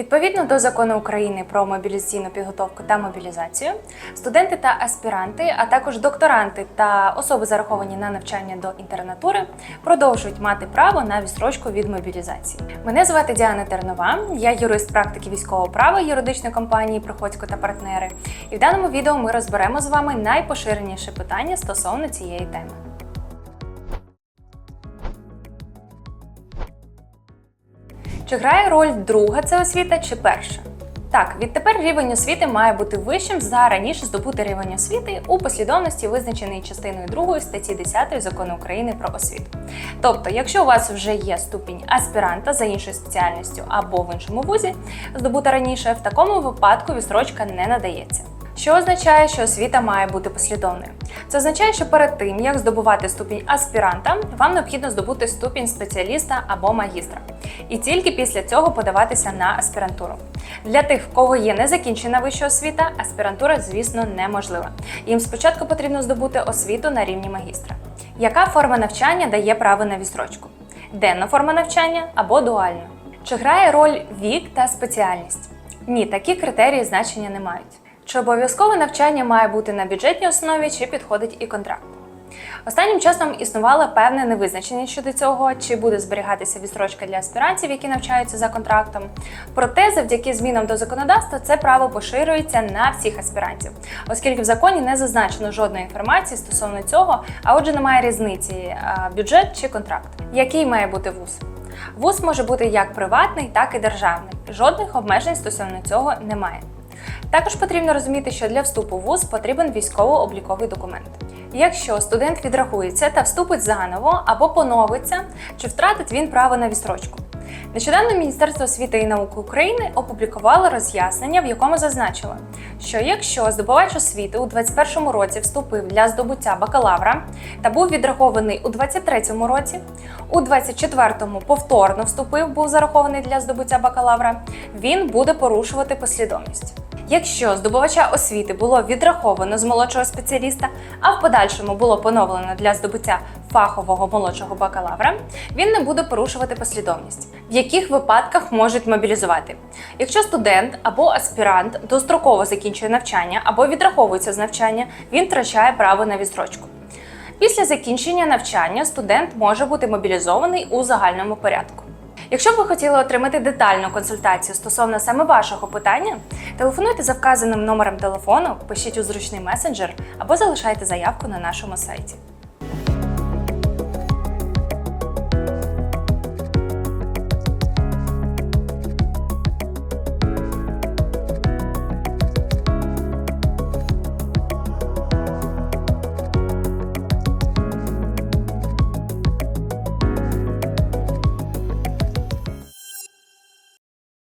Відповідно до закону України про мобілізаційну підготовку та мобілізацію, студенти та аспіранти, а також докторанти та особи зараховані на навчання до інтернатури, продовжують мати право на відстрочку від мобілізації. Мене звати Діана Тернова, я юрист практики військового права юридичної компанії Приходько та партнери. І в даному відео ми розберемо з вами найпоширеніше питання стосовно цієї теми. Чи грає роль друга це освіта чи перша? Так, відтепер рівень освіти має бути вищим за раніше здобутий рівень освіти у послідовності, визначений частиною 2 статті 10 закону України про освіту. Тобто, якщо у вас вже є ступінь аспіранта за іншою спеціальністю або в іншому вузі, здобута раніше, в такому випадку відстрочка не надається. Що означає, що освіта має бути послідовною? Це означає, що перед тим, як здобувати ступінь аспіранта, вам необхідно здобути ступінь спеціаліста або магістра. І тільки після цього подаватися на аспірантуру. Для тих, в кого є незакінчена вища освіта, аспірантура, звісно, неможлива. Їм спочатку потрібно здобути освіту на рівні магістра. Яка форма навчання дає право на відстрочку? Денна форма навчання або дуальна? Чи грає роль вік та спеціальність? Ні, такі критерії значення не мають. Чи обов'язкове навчання має бути на бюджетній основі, чи підходить і контракт? Останнім часом існувала певна невизначеність щодо цього, чи буде зберігатися відстрочка для аспірантів, які навчаються за контрактом. Проте, завдяки змінам до законодавства, це право поширюється на всіх аспірантів, оскільки в законі не зазначено жодної інформації стосовно цього, а отже, немає різниці бюджет чи контракт. Який має бути вуз? Вуз може бути як приватний, так і державний. Жодних обмежень стосовно цього немає. Також потрібно розуміти, що для вступу в ВУЗ потрібен військово-обліковий документ. Якщо студент відрахується та вступить заново або поновиться, чи втратить він право на відстрочку. Нещодавно Міністерство освіти і науки України опублікувало роз'яснення, в якому зазначило, що якщо здобувач освіти у 2021 році вступив для здобуття бакалавра та був відрахований у 2023 році, у 2024 повторно вступив, був зарахований для здобуття бакалавра, він буде порушувати послідовність. Якщо здобувача освіти було відраховано з молодшого спеціаліста, а в подальшому було поновлено для здобуття фахового молодшого бакалавра, він не буде порушувати послідовність, в яких випадках можуть мобілізувати. Якщо студент або аспірант достроково закінчує навчання або відраховується з навчання, він втрачає право на відстрочку. Після закінчення навчання студент може бути мобілізований у загальному порядку. Якщо б ви хотіли отримати детальну консультацію стосовно саме вашого питання, телефонуйте за вказаним номером телефону, пишіть у зручний месенджер або залишайте заявку на нашому сайті.